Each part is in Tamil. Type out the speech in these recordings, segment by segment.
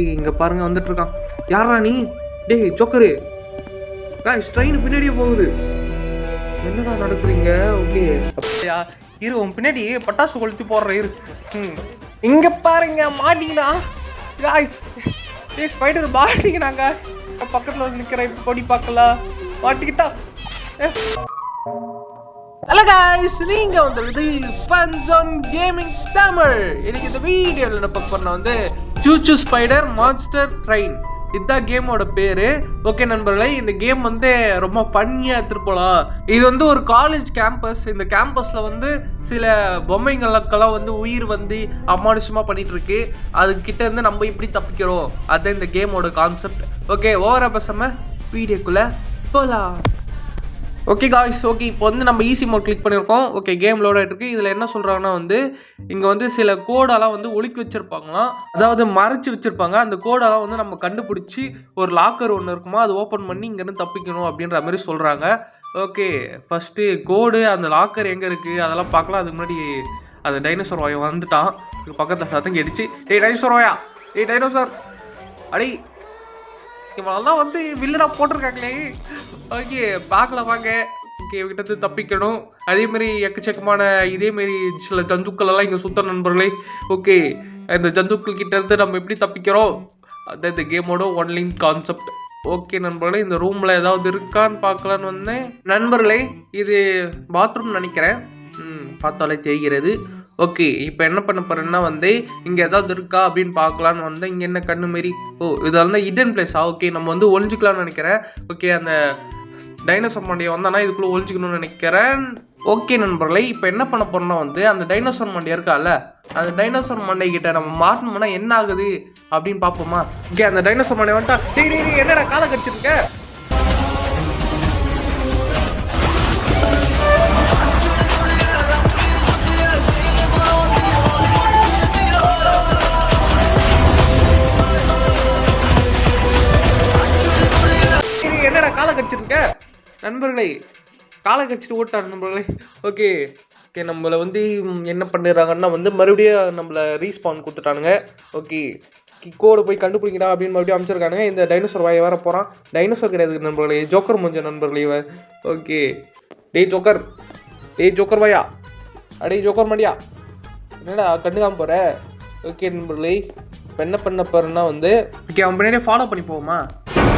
இருக்கு. இங்கே பாருங்க வந்துட்டு இருக்கான் யாரா நீ? டேய் ஜோக்கரு. காய்ஸ் ட்ரெயின் பின்னாடியே போகுது. என்னடா நடக்குதுங்க ஓகே. அப்படியா? இரு உன் பின்னாடி பட்டாசு கொளுத்தி போடுற இரு. ம். இங்க பாருங்க மாட்டிங்கண்ணா காய்ஸ் டேய் ஸ்பைடர் மாட்டிங்கனாங்க பக்கத்தில் வந்து நிற்கிறேன் கொடி பார்க்கலாம் மாட்டிக்கிட்டா? ஹலோ காய்ஸ் நீங்க வந்தது ஃபன்ஸ் ஆன் கேமிங் தமிழ் இன்னைக்கு இந்த வீடியோவில் என்ன பார்க்க பண்ண வந்து சூச்சு ஸ்பைடர் மான்ஸ்டர் ட்ரெயின் இதுதான் கேமோட பேரு. ஓகே நண்பர்களே இந்த கேம் வந்து ரொம்ப ஃபன்னியாக எடுத்துகிட்டு போகலாம் இது வந்து ஒரு காலேஜ் கேம்பஸ் இந்த கேம்பஸில் வந்து சில பொம்மைங்களுக்கெல்லாம் வந்து உயிர் வந்து அமானுஷமாக பண்ணிட்டு இருக்கு அதுக்கிட்ட இருந்து நம்ம இப்படி தப்பிக்கிறோம். அதுதான் இந்த கேமோட கான்செப்ட் ஓகே ஓவரா பேசாம வீடியோக்குள்ளே போகலாம் ஓகே காய்ஸ் ஓகே இப்போ வந்து நம்ம ஈஸி மோட் கிளிக் பண்ணியிருக்கோம். ஓகே கேம் லோட் ஆகிட்டு இருக்கு. இதில் என்ன சொல்கிறாங்கன்னா வந்து இங்கே வந்து சில கோடெல்லாம் வந்து ஒழிக்கி வச்சுருப்பாங்களாம். அதாவது மறைச்சி வச்சுருப்பாங்க. அந்த கோடெல்லாம் வந்து நம்ம கண்டுபிடிச்சி ஒரு லாக்கர் ஒன்று இருக்குமா அது ஓப்பன் பண்ணி இங்கேருந்து தப்பிக்கணும் அப்படின்ற மாதிரி சொல்கிறாங்க ஓகே ஃபஸ்ட்டு கோடு அந்த லாக்கர் எங்கே இருக்குது அதெல்லாம் பார்க்கலாம். அதுக்கு முன்னாடி அந்த டைனோசர் வாயை வந்துட்டான். பக்கத்தில் சத்தம் கேட்டுச்சு. டேய் டைனோசர் வாயா? டேய் டைனோசர் அடி இவனெல்லாம் வந்து வில்லனாக போட்டிருக்காங்களே. ஓகே பார்க்கலாம் வாங்க. ஓகே இவகிட்ட தப்பிக்கணும். அதேமாரி எக்கச்சக்கமான இதேமாரி சில ஜந்துக்கள் எல்லாம் இங்கே சுத்த நண்பர்களே. ஓகே இந்த ஜந்துக்கள் கிட்டேருந்து நம்ம எப்படி தப்பிக்கிறோம்? அதான் இந்த கேமோட ஒன்லிங் கான்செப்ட் ஓகே நண்பர்களே இந்த ரூமில் ஏதாவது இருக்கான்னு பார்க்கலான்னு வந்தேன். நண்பர்களே இது பாத்ரூம் நினைக்கிறேன். ம் பார்த்தாலே தெரிகிறது. ஓகே இப்போ என்ன பண்ண போகிறேன்னா வந்து இங்கே ஏதாவது இருக்கா அப்படின்னு பார்க்கலான்னு வந்தேன் இங்கே என்ன கண்ணு மாரி ஓ இதெல்லாம் தான் ஹிடன் பிளேஸா ஓகே நம்ம வந்து ஒழிஞ்சிக்கலாம்னு நினைக்கிறேன். ஓகே அந்த டைனோசர் மண்டையை வந்தானா இதுக்குள்ளே ஒழிஞ்சிக்கணும்னு நினைக்கிறேன். ஓகே நண்பர்களே இப்போ என்ன பண்ண போறோம்னா வந்து அந்த டைனோசர் மண்டை இருக்கால அந்த டைனோசர் மண்டை கிட்ட நம்ம மாட்டணும்னா என்ன ஆகுது அப்படின்னு பார்ப்போமா? ஓகே அந்த டைனோசர் மண்டை வந்துட்டா டேய் டேய், என்னடா காலை கடிச்சிருக்க நண்பர்களே காலை கடிச்சிட்டு ஓட்டார் நண்பர்களே. ஓகே ஓகே நம்மளை வந்து என்ன பண்ணிடுறாங்கன்னா வந்து மறுபடியும் நம்மளை ரீஸ்பான் கொடுத்துட்டானுங்க. ஓகே கோடு போய் கண்டுபிடிக்கடா அப்படின்னு மறுபடியும் அமைச்சிருக்கானுங்க. இந்த டைனோசர் வாய வேற போகிறான் டைனோசர் கிடையாது நண்பர்களே ஜோக்கர் முஞ்ச நண்பர்களே ஓகே டேய் ஜோக்கர் டேய் ஜோக்கர் வாயா? அடே ஜோக்கர் மடியா என்னடா கண்டுக்காம போகிற ஓகே நண்பர்களே இப்போ என்ன பண்ண போறேன்னா வந்து ஓகே அவன் பின்னாடியே ஃபாலோ பண்ணி போவோமா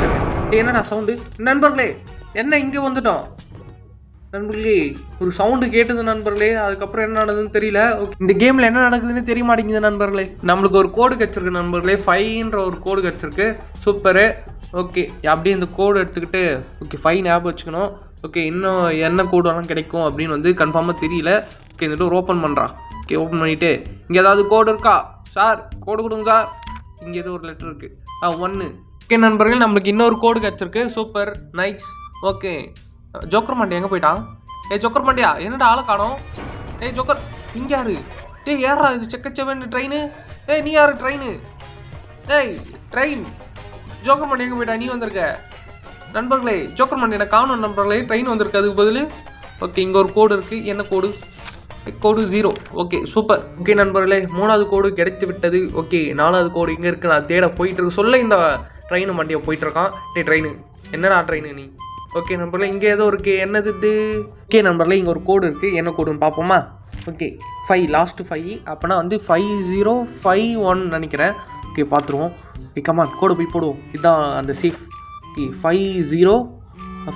சரி என்னடா சவுண்டு நண்பர்களே என்ன இங்கே வந்துட்டோம்? நண்பர்களே ஒரு சவுண்டு கேட்டது நண்பர்களே அதுக்கப்புறம் என்ன நடந்ததுன்னு தெரியல. இந்த கேமில் என்ன நடக்குதுன்னு தெரிய மாட்டேங்குது நண்பர்களே. நம்மளுக்கு ஒரு கோடு கிடச்சிருக்கு நண்பர்களே ஃபைன்ற ஒரு கோடு கிடச்சிருக்கு. சூப்பரு ஓகே அப்படியே இந்த கோடு எடுத்துக்கிட்டு ஓகே ஃபைன் ஞாபகம் வச்சுக்கணும். ஓகே இன்னும் என்ன கோடெல்லாம் கிடைக்கும் அப்படின்னு வந்து கன்ஃபார்மாக தெரியல. ஓகே இந்த டோர் ஓப்பன் பண்ணுறான் ஓகே ஓப்பன் பண்ணிவிட்டு இங்கே ஏதாவது கோடு இருக்கா? சார் கோடு கொடுங்க சார் இங்கே ஏதோ ஒரு லெட்டர் இருக்குது ஆ ஒன்று ஓகே நண்பர்கள் நம்மளுக்கு இன்னொரு கோடு கிடச்சிருக்கு. Super nice okay. ஜோக்கர் மாண்டியா எங்கே போயிட்டான்? ஏய் ஜோக்கர் மாண்டியா? என்னடா ஆளை காணும்? ஏய் ஜோக்கர் இங்கே யாரு? டேய் ஏறா இது? செக்கச்சவன் ட்ரெயின்? ஏய் நீ யாரு ட்ரெயின்? ஏய் ட்ரெயின். ஜோக்கர் மாண்டி எங்கே போயிட்டா? நீ வந்திருக்க. நண்பர்களே ஜோக்கர் மாண்டி எனக்கு காணும் நண்பர்களே. ட்ரெயின் வந்திருக்கு அதுக்கு பதில். ஓகே இங்கே ஒரு கோடு இருக்குது என்ன code? Code zero okay super. Okay நண்பர்களே மூணாவது கோடு கிடைத்து விட்டது. ஓகே நாலாவது கோடு இங்கே இருக்குது நான் தேட போயிட்டு இருக்கு சொல்ல இந்த ட்ரெயின் வண்டியை போயிட்டுருக்கான் டே ட்ரெயின். என்னடா ட்ரெயின் நீ? ஓகே நம்பர்ல இங்கே ஏதோ இருக்குது என்னது இது? ஓகே நம்பரில் இங்கே ஒரு கோடு இருக்குது என்ன கோடுன்னு பார்ப்போமா? ஓகே ஃபைவ் லாஸ்ட்டு ஃபைவ் அப்போனா வந்து ஃபைவ் ஜீரோ ஃபைவ் ஒன் நினைக்கிறேன். ஓகே பார்த்துருவோம். ஓகே கமான் கோடு போய் போடுவோம். இதுதான் அந்த safe okay five zero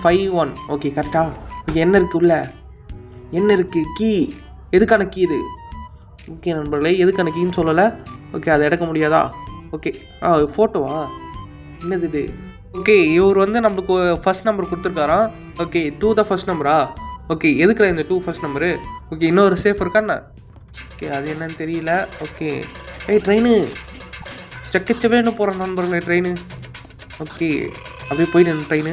five one okay கரெக்டாக ஓகே என்ன இருக்குது உள்ள? என்ன இருக்குது கீ எதுக்கான கீ இது? ஓகே நண்பர்களே எதுக்கான கீன்னு சொல்லலை? ஓகே அதை எடுக்க முடியாதா? ஓகே ஆ ஃபோட்டோவா என்னது இது? ஓகே இவர் வந்து நம்மளுக்கு ஃபர்ஸ்ட் நம்பர் கொடுத்துருக்காராம் ஓகே டூ த ஃபர்ஸ்ட் நம்பரா ஓகே எதுக்குற இந்த டூ ஃபர்ஸ்ட் நம்பரு ஓகே இன்னொரு சேஃப் இருக்காண்ணா ஓகே அது என்னன்னு தெரியல. ஓகே ஏய் ட்ரெயினு செக்கச்சவேன்னு போகிற நண்பர்களே ட்ரெயின் ஓகே அப்படியே போயிட்டு ட்ரெயின்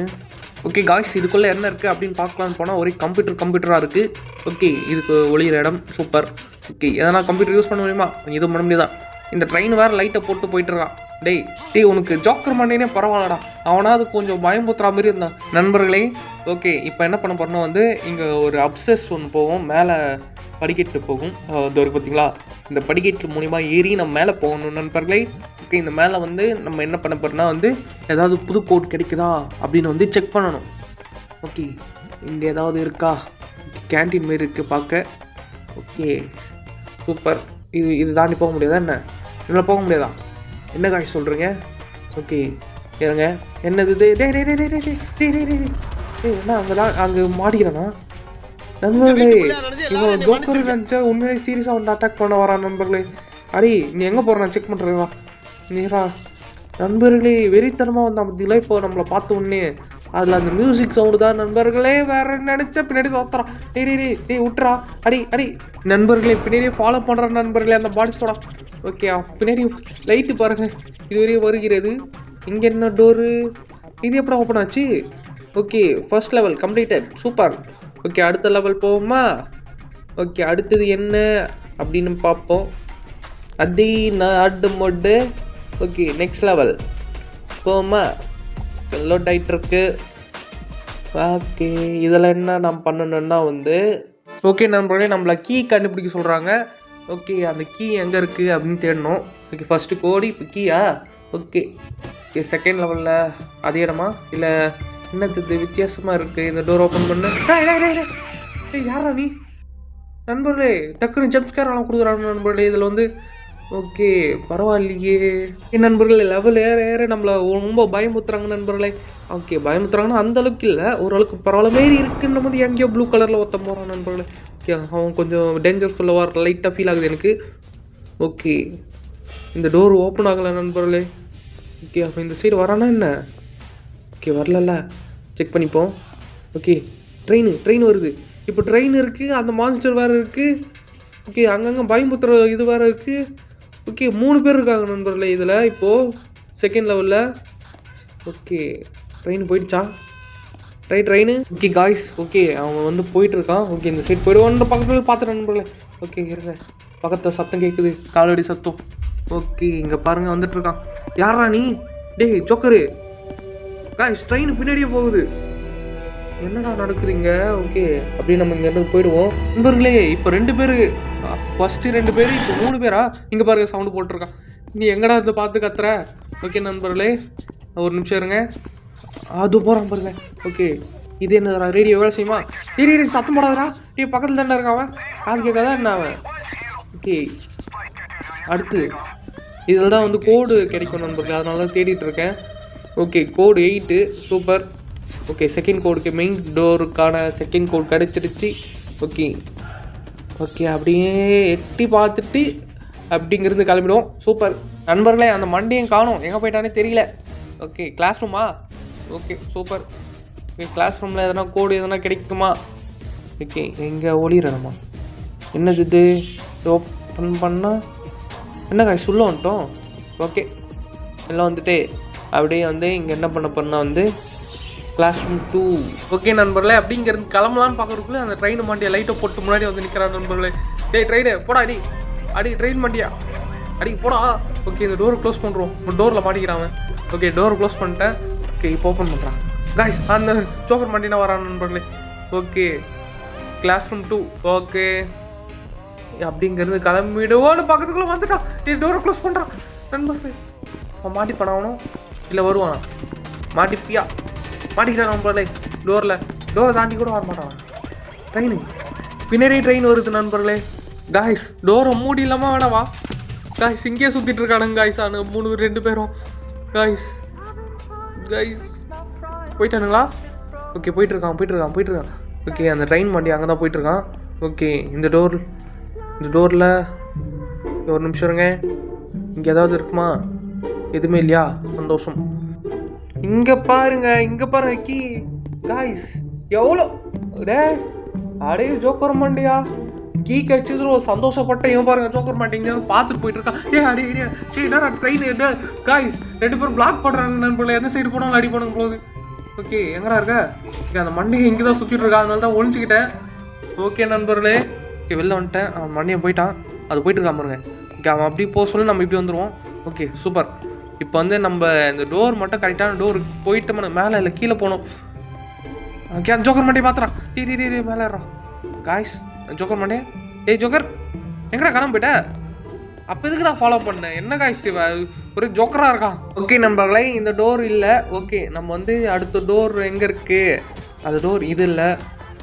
ஓகே காய்ஸ் இதுக்குள்ளே என்ன இருக்குது அப்படின்னு பார்க்கலான்னு போனால் ஒரே கம்ப்யூட்டர் கம்ப்யூட்டராக இருக்குது ஓகே இதுக்கு ஒளியிற இடம். சூப்பர் ஓகே எதனா கம்ப்யூட்டர் யூஸ் பண்ண முடியுமா? எதுவும் பண்ண முடியாதா? இந்த ட்ரெயின் வேறு லைட்டை போட்டு போயிட்டுருக்கான். டேய் டேய் உனக்கு ஜோக்கர் மண்டேனே பரவாயில்லடா. அவனாவது கொஞ்சம் பயம்புத்துறா மாதிரி இருந்தான் நண்பர்களே ஓகே இப்போ என்ன பண்ண போறோம்னா வந்து இங்கே ஒரு அப்சஸ் ஒன்று போவோம். மேலே படிக்கட்டு போகும். இது இதோ பார்த்தீங்களா இந்த படிக்கட்டு மூலிமா ஏறி நம்ம மேலே போகணும் நண்பர்களே. ஓகே இந்த மேலே வந்து நம்ம என்ன பண்ண போகிறோன்னா வந்து ஏதாவது புது கோட் கிடைக்குதா அப்படின்னு வந்து செக் பண்ணணும். ஓகே இங்கே ஏதாவது இருக்கா? கேண்டீன் மாரி இருக்குது பார்க்க ஓகே சூப்பர். இது இது தாண்டி போக முடியாதா என்ன? இதில் போக முடியாதா? என்ன காய் சொல்கிறீங்க ஓகே இருங்க என்னது இது? டே டே டே டே டே டே டே டே டே டேய். என்ன அங்கெல்லாம் அங்கே மாட்டிக்கிறானா? நண்பர்களே இவன் ஜோக்கர் நினச்சா உண்மையிலே சீரியஸாக வந்து அட்டாக் பண்ண வரான் நண்பர்களே. அடி நீ எங்கே போகிற நான் செக் பண்ணுறேன் வா. நீரா நண்பர்களே வெறித்தனமாக வந்தான் பார்த்தீங்களா இப்போ நம்மளை பார்த்த உடனே அதில் அந்த மியூசிக் சவுண்டு தான். நண்பர்களே வேற நினச்ச பின்னாடி சோத்துறான். டேய் டி டேய் விட்டுறா. அடி அடி. நண்பர்களே பின்னாடி ஃபாலோ பண்ணுற நண்பர்களே அந்த பாடி சோடா ஓகே பின்னாடி லைட்டு பாருங்க. இதுவரையே வருகிறது. இங்கே என்ன டோரு இது எப்படி ஓப்பன் ஆச்சு? Okay first level completed super okay அடுத்த லெவல் போவோமா? ஓகே அடுத்தது என்ன அப்படின்னு பார்ப்போம். அதி நாடு மொட்டு ஓகே நெக்ஸ்ட் லெவல் போமா லோட் ஆகிட்டு இருக்கு ஓகே இதில் என்ன நம்ம பண்ணணும்னா வந்து ஓகே நண்பர்களே நம்மளை கீ கண்டுபிடிக்க சொல்கிறாங்க ஓகே அந்த கீ எங்கே இருக்குது அப்படின்னு தேடணும். ஓகே ஃபஸ்ட்டு கோடி இப்போ கீயா? ஓகே ஓகே செகண்ட் லெவலில் அதே இடமா? இல்லை என்னது இது? வித்தியாசமாக இருக்குது இந்த டோர் ஓப்பன் பண்ணு. யாரா நீ? நண்பர்களே டக்குன்னு ஜம்ப்ஸ்கேர் எல்லாம் கொடுக்குறாங்க நண்பர்களே. இதில் வந்து ஓகே பரவாயில்லையே. என் நண்பர்களே லெவல் ஏற ஏற நம்மளை ரொம்ப பயமுத்துறாங்க நண்பர்களே. ஓகே பயமுத்துறாங்கன்னா அந்த அளவுக்கு இல்லை. ஓரளவுக்கு பரவாயில்ல. மாரி இருக்குன்னும் போது எங்கேயோ ப்ளூ கலரில் ஒருத்த போகிறான் நண்பர்களே. ஓகே அவன் கொஞ்சம் டேஞ்சர்ஸ் ஃபுல்லாக வர லைட்டாக ஃபீல் ஆகுது எனக்கு. ஓகே இந்த டோர் ஓப்பன் ஆகலை நண்பர்களே. ஓகே அப்போ இந்த சைடு வரானா என்ன? ஓகே வரலல்ல. செக் பண்ணிப்போம். ஓகே ட்ரெயின் ட்ரெயின் வருது. இப்போ ட்ரெயின் இருக்குது அந்த மான்ஸ்டர் வேறு இருக்குது ஓகே அங்கங்கே பயமுத்துற இது வேறு இருக்குது ஓகே மூணு பேர் இருக்காங்க நண்பர்களே இதில். இப்போது செகண்ட் லெவலில் ஓகே ட்ரெயின் போயிடுச்சா? Right train okay guys okay அவன் வந்து போயிட்டுருக்கான். ஓகே இந்த சைட் போயிடுவோம் பக்கத்தில் பார்த்துட்டு நண்பர்களே. ஓகே இருங்க பக்கத்தில் சத்தம் கேட்குது காலடி சத்தம். ஓகே இங்கே பாருங்கள் வந்துட்டுருக்கான். யாரா நீ? டேய் ஜோக்கரு. காய்ஸ் ட்ரெயின் பின்னாடியே போகுது. என்னடா நடக்குதுங்க ஓகே அப்படியே நம்ம இங்கேருந்து போயிடுவோம். நண்பர்களே இப்போ ரெண்டு பேர் ஃபஸ்ட்டு ரெண்டு பேர் இப்போ மூணு பேரா? இங்கே பாருங்க சவுண்டு போட்டிருக்கான் நீ எங்கடா இதை பார்த்து கத்துற? ஓகே நண்பர்களே ஒரு நிமிஷம் இருங்க. அது போகிறான் பாருங்க. ஓகே இது என்னதா ரேடியோ வேலை செய்யுமா? டேய் டேய், சத்தம் போடாதடா. டீ பக்கத்தில் தானே இருக்கான் அவன். காது கேட்காதா என்ன அவன்? ஓகே அடுத்து. இதில் தான் வந்து கோடு கிடைக்கும் நண்பர்களே அதனால தான் தேடிட்டு இருக்கேன். Okay code eight super okay second கோடுக்கு main டோருக்கான செகண்ட் கோட் கிடச்சிருச்சு ஓகே ஓகே அப்படியே எட்டி பார்த்துட்டு அப்படிங்கிறது கிளம்பிடுவோம். சூப்பர் நண்பர்களே அந்த மண்டையும் காணும். எங்கே போயிட்டானே தெரியல. ஓகே கிளாஸ் ரூமா ஓகே சூப்பர் ஓகே கிளாஸ் ரூமில் எதனா கோடு எதனா கிடைக்குமா? ஓகே எங்கே ஒளிரணுமா? என்னது இது? ஓப்பன் பண்ணால் என்ன காய் சொல்ல வந்துட்டோம்? ஓகே எல்லாம் வந்துட்டு அப்படியே வந்து இங்கே என்ன பண்ண போறோம்னா வந்து கிளாஸ் ரூம் டூ ஓகே நண்பர்களே அப்படிங்கிறது கிளம்பலான்னு பார்க்கறதுக்குள்ளே அந்த ட்ரெயின் மாண்டியா லைட்டை போட்டு முன்னாடி வந்து நிற்கிறான் நண்பர்களே. டேய் ட்ரெயினு போடா அடி. அடி ட்ரெயின் மாண்டியா அடி போடா. ஓகே இந்த டோரை க்ளோஸ் பண்ணுறோம் டோரில் மாட்டிக்கிறான் ஓகே டோரை க்ளோஸ் பண்ணிட்டேன். ஓகே இப்போ ஓப்பன் பண்ணுறான் காய்ஸ் அந்த ஜோக்கர் மாண்டினா வரான் நண்பர்களே. Okay class room two okay அப்படிங்கிறது கிளம்பிடுவோன்னு பக்கத்துக்குள்ளே வந்துட்டான். நீ டோரை க்ளோஸ் பண்ணுறான் நண்பர்களே அவன் மாட்டி அவனும்? இல்லை வருவான்? மாட்டிப்பியா? மாட்டிக்கிறான் நண்பர்களே டோரில். டோரை தாண்டி கூட வர மாட்டான் ட்ரெயின் பின்னாடி ட்ரெயின் வருது நண்பர்களே. காய்ஸ் டோரை மூடி இல்லாமல் வேணாவா காய்ஸ் இங்கே சுற்றிட்டு இருக்கானுங்க காய்ஸ் ஆனு மூணு ரெண்டு பேரும். காய்ஸ் காய்ஸ் போயிட்டானுங்களா? ஓகே போயிட்டுருக்கான் போயிட்டுருக்கான் போயிட்டு இருக்கான் ஓகே அந்த ட்ரெயின் வண்டி அங்கே தான் போயிட்டுருக்கான். ஓகே இந்த டோர் இந்த டோரில் ஒரு நிமிஷம் இருங்க. இங்கே ஏதாவது இருக்குமா? எதுவுமே இல்லையா? சந்தோஷம். இங்கே பாருங்க இங்கே பாருங்க கீ. காய்ஸ் எவ்வளோ? டே அடே ஜோக்கர் மாண்டியா? கீ கிடைச்சது ஒரு சந்தோஷப்பட்ட இவன் பாருங்க ஜோக்கர் மாட்டி பார்த்துட்டு போயிட்டு இருக்கான் ஏ அடி அடி ஏ நான் ட்ரெயின் என்ன? காய்ஸ் ரெண்டு பேரும் பிளாக் பண்ணுறாங்க நண்பர்களே. எந்த சைடு போனாலும் அடி பண்ணுங்க போகுது ஓகே எங்கடா இருக்க? ஓகே அந்த மண்டையை இங்கே தான் சுற்றிட்டு இருக்கா அதனால தான் ஒழிஞ்சிக்கிட்டேன் ஓகே நண்பர்களே. ஓகே வெளில வந்துட்டேன். அவன் மண்டையன் போயிட்டான். அது போயிட்டு இருக்கான் பாருங்க. ஓகே அவன் அப்படி போக சொல்லி நம்ம இப்படி வந்துடுவோம் ஓகே சூப்பர் இப்போ வந்து நம்ம இந்த டோர் மட்டும் கரெக்டான டோர் போயிட்டு மேலே இல்லை கீழே போகணும் ஓகே ஜோக்கர் மண்டே பார்த்துறான். டீ டீ டீ மேலே காய்ஸ் ஜோக்கர் மண்டே ஏய் ஜோக்கர் எங்கடா காணாம போயிட்ட? அப்போ எதுக்கு நான் ஃபாலோ பண்ணேன் என்ன காய்ச்சி ஒரு ஜோக்கராக இருக்கான் ஓகே நம்பர்களே இந்த டோர் இல்லை. ஓகே நம்ம வந்து அடுத்த டோர் எங்கே இருக்குது அந்த டோர் இது இல்லை.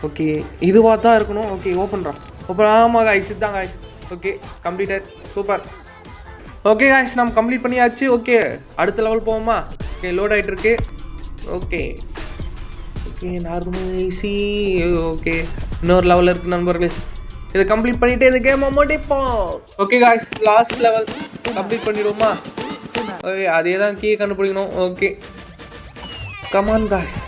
ஓகே இதுவாக தான் இருக்கணும். ஓகே ஓப்பன்றான் ஓப்பன் ஆமாம் காய்ஸ் இதுதான் guys okay completed super okay guys நம்ம கம்ப்ளீட் பண்ணியாச்சு. ஓகே அடுத்த லெவல் போவோமா? ஓகே லோட் ஆகிட்டு இருக்கு okay okay normal easy okay இன்னொரு லெவல் இருக்கு நண்பர்களே. இதை கம்ப்ளீட் பண்ணிட்டு இந்த கேம் முடிப்போம். Okay guys last level complete பண்ணிடுவோமா? Okay அதே தான் கீ கண்டுபிடிக்கணும். ஓகே கமான் காய்ஸ்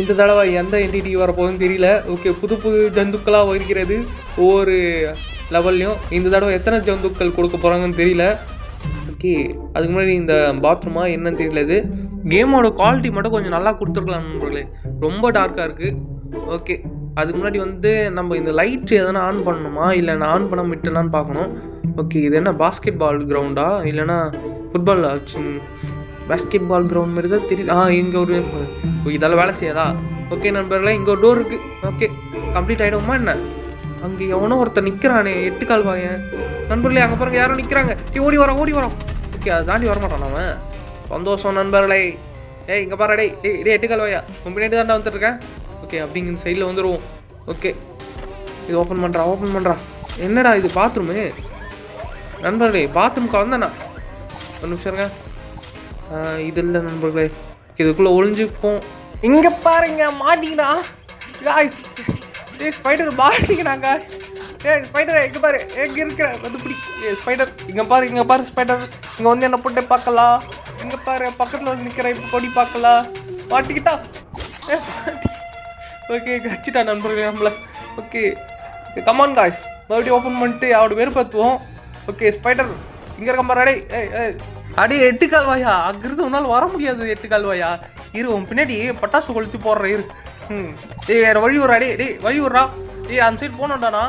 இந்த தடவை எந்த என்டிடி வரப்போகுதுன்னு தெரியல. ஓகே புது புது ஜந்துக்களாக வருகிறது ஒவ்வொரு லெவல்லையும் இந்த தடவை எத்தனை ஜந்துக்கள் கொடுக்க போகிறாங்கன்னு தெரியல. ஓகே அதுக்கு முன்னாடி இந்த பாத்ரூமா என்னன்னு தெரியல இது. கேமோட குவாலிட்டி மட்டும் கொஞ்சம் நல்லா கொடுத்துருக்கலாம் நண்பர்களே. ரொம்ப டார்க்காக இருக்குது ஓகே அதுக்கு முன்னாடி வந்து நம்ம இந்த லைட் எதனா ஆன் பண்ணணுமா? இல்லை நான் ஆன் பண்ண விட்டேனான்னு பார்க்கணும். ஓகே இது என்ன பாஸ்கெட் பால் கிரவுண்டா இல்லைன்னா ஃபுட்பால் பாஸ்கெட் பால் கிரவுண்ட் மாதிரி தான் தெரியுது. ஆ இங்கே ஒரு இதெல்லாம் வேலை செய்யாதா? ஓகே நண்பர்களே இங்கே ஒரு டோர் இருக்குது ஓகே கம்ப்ளீட் ஆகிடுமா என்ன? அங்கே எவனோ ஒருத்தன் நிற்கிறானே எட்டு கால் வாயன். நண்பர்களே அங்கே பாருங்க யாரோ நிற்கிறாங்க ஓடி வரோம் ஓடி வரோம் ஓகே அதை தாண்டி வரமாட்டான் அவன். சந்தோஷம் நண்பர்களே. ஏய் இங்கே பாரு டே டே டேய் எட்டு கால் வாயா. உன் பின்னாடி தாண்டா வந்துட்டுருக்கேன். ஓகே அப்படிங்கிற சைடில் வந்துடுவோம் ஓகே. இது ஓப்பன் பண்ணுறா ஓப்பன் பண்ணுறா என்னடா இது பாத்ரூமு நண்பர்களே பாத்ரூம்க்கு வந்தேண்ணா ஒரு நிமிஷம் இருங்க. இது இல்லை நண்பர்களே. இதுக்குள்ளே ஒளிஞ்சுப்போம். இங்கே பாருங்க மாட்டிக்கினா ஏ ஏய் ஸ்பைடர் மாட்டிக்கினாங்க ஏய் ஸ்பைடர் எங்கே பாரு. எங்கே இருக்கிற? வந்து பிடி. ஏ ஸ்பைடர் இங்கே பாரு இங்கே பாரு ஸ்பைடர் இங்கே வந்து என்ன போட்டு பார்க்கலாம் இங்கே பாரு பக்கத்தில் வந்து நிற்கிற இப்போ கொடி பார்க்கலாம் மாட்டிக்கிட்டா ஏ, ஓகே கச்சிட்டா நண்பர்களே நம்மள. ஓகே கமான் காய்ஸ் மறுபடியும் ஓப்பன் பண்ணிட்டு அவட வெறுப்பத்துவோம். ஓகே ஸ்பைடர் இங்கே இருக்க மாதிரி ஏய் ஏய். அடே எட்டு கால் வாயா. அங்கிருந்து உன்னால் வர முடியாது எட்டு கால் வாயா. இரு உன் பின்னாடி பட்டாசு கொளுத்தி போடுற இரு. ம் ஏய் வேறு வழி விட்றா டேய் டேய் வழி விட்றா. ஏய் அந்த சைடு போனோம்டாண்ணா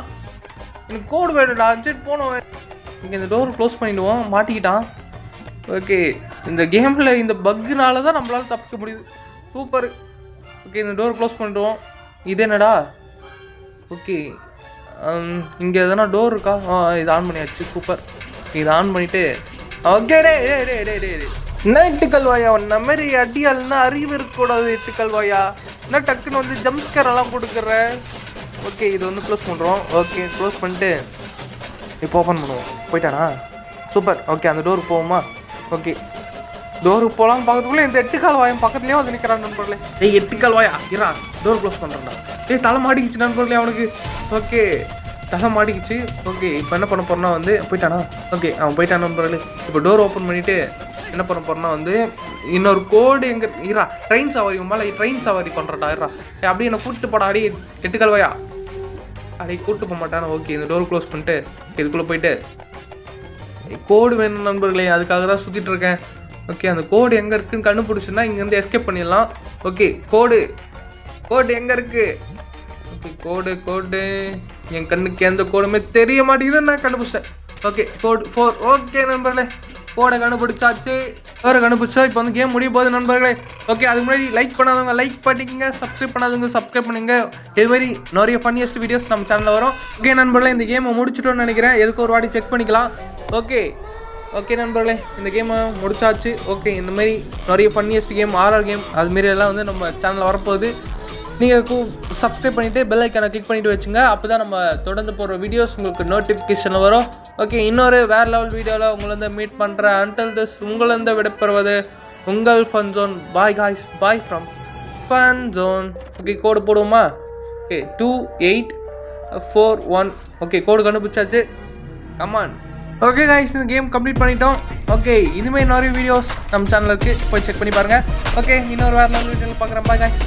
எனக்கு கோடு வேணும்டா அந்த சைடு போனோம். இங்கே இந்த டோர் க்ளோஸ் பண்ணிடுவோம் மாட்டிக்கிட்டான். ஓகே இந்த கேமில் இந்த பக்குனால தான் நம்மளால் தப்பிக்க முடியுது. சூப்பர் ஓகே இந்த டோர் க்ளோஸ் பண்ணிடுவோம். இது என்னடா? ஓகே um, இங்கே எதனா டோர் இருக்கா? ஆ இது ஆன் பண்ணியாச்சு சூப்பர் இது ஆன் பண்ணிவிட்டு ஓகே டே டே டே டே டே என்ன இட்டுக்கல்வாயா உன்ன மாதிரி அடியால்னா அறிவு இருக்கக்கூடாது இட்டுக்கல்வாயா என்ன டக்குன்னு வந்து ஜம்ஸ்கர் எல்லாம் கொடுக்குற? ஓகே இது வந்து க்ளோஸ் பண்ணுறோம் ஓகே க்ளோஸ் பண்ணிட்டு இப்போ ஓப்பன் பண்ணுவோம். போயிட்டானா? சூப்பர் ஓகே அந்த டோருக்கு போவோமா ஓகே டோருக்கு போகலாம் பக்கத்துக்குள்ளே இந்த எட்டுக்கால் வாயம் பக்கத்துலேயே வந்து நிற்கிறான் நண்பர்களே. ஏய் எட்டுக்கால் வாயா? இரா டோர் க்ளோஸ் பண்ணுறேன்டா ஏய் தலை மாட்டிக்கிச்சு நண்பர்களே அவனுக்கு. ஓகே தலை மாடிக்கிச்சு ஓகே இப்போ என்ன பண்ண போகிறோன்னா வந்து போயிட்டானா? ஓகே அவன் போயிட்டான் நண்பர்களே. இப்போ டோர் ஓப்பன் பண்ணிவிட்டு என்ன பண்ண போகிறோன்னா வந்து இன்னொரு கோடு எங்கே இரா ட்ரெயின் சவாரி உன் மேலே ட்ரெயின் சவாரி பண்ணுறடா இரா. அப்படியே என்னை கூப்பிட்டு போடா அடி எட்டுக்கால் வாயா அடே கூப்பிட்டு போக மாட்டானா. ஓகே இந்த டோர் க்ளோஸ் பண்ணிட்டு இதுக்குள்ளே போயிட்டு. கோடு வேணும் நண்பர்களே அதுக்காக தான் சுற்றிட்டு இருக்கேன். ஓகே அந்த கோடு எங்கே இருக்குன்னு கண்டுபிடிச்சுன்னா இங்கேருந்து எஸ்கேப் பண்ணிடலாம். ஓகே கோடு. கோடு எங்கே இருக்கு? ஓகே கோடு கோடு. என் கண்ணுக்கு எந்த கோடுமே தெரிய மாட்டேங்குதுன்னு நான் கண்டுபிடிச்சேன் ஓகே கோடு ஃபோர் ஓகே நண்பர்களே. கோடை கண்டுபிடிச்சாச்சு. வேறு கண்டுபிடிச்சா இப்போ வந்து கேம் முடிய போகுது நண்பர்களே. ஓகே அதுக்கு முன்னாடி லைக் பண்ணாதவங்க லைக் பண்ணிக்கங்க சப்ஸ்கிரைப் பண்ணாதவங்க சப்ஸ்கிரைப் பண்ணுங்க. இது மாதிரி நிறைய ஃபன்னியஸ்ட் வீடியோஸ் நம்ம சேனலில் வரும். ஓகே நண்பர்களே இந்த கேமை முடிச்சிட்டோம்னு நினைக்கிறேன். எதுக்கு ஒரு வாட்டி செக் பண்ணிக்கலாம். ஓகே ஓகே நண்பர்களே இந்த கேமை முடிச்சாச்சு. ஓகே இந்த மாதிரி நிறைய ஃபன்னியஸ்ட் கேம் ஆர்ஆர் கேம் அதுமாரி எல்லாம் வந்து நம்ம சேனலில் வரப்போகுது. நீங்கள் சப்ஸ்கிரைப் பண்ணிவிட்டு பெல் ஐக்கானை கிளிக் பண்ணிட்டு வச்சுங்க. அப்போ தான் நம்ம தொடர்ந்து போடுற வீடியோஸ் உங்களுக்கு நோட்டிஃபிகேஷனில் வரும். ஓகே இன்னொரு வேறு லெவல் வீடியோவில் உங்களை வந்து மீட் பண்ணுறேன் அன்டல் திஸ் உங்களிருந்து விடைபெறுவது உங்கள் fun zone bye guys bye from fun zone okay code போடுவோமா? Okay two eight four one okay code கண்டுபிடிச்சாச்சு. கமான் ஓகே காய்ஸ் இந்த கேம் கம்ப்ளீட் பண்ணிட்டோம். ஓகே இனிமேல் நிறைய வீடியோஸ் நம்ம சேனலுக்கு போய் செக் பண்ணி பாருங்கள் ஓகே இன்னொரு வேறு லெவல் வீடியோவில் பார்க்குறேன். Bye guys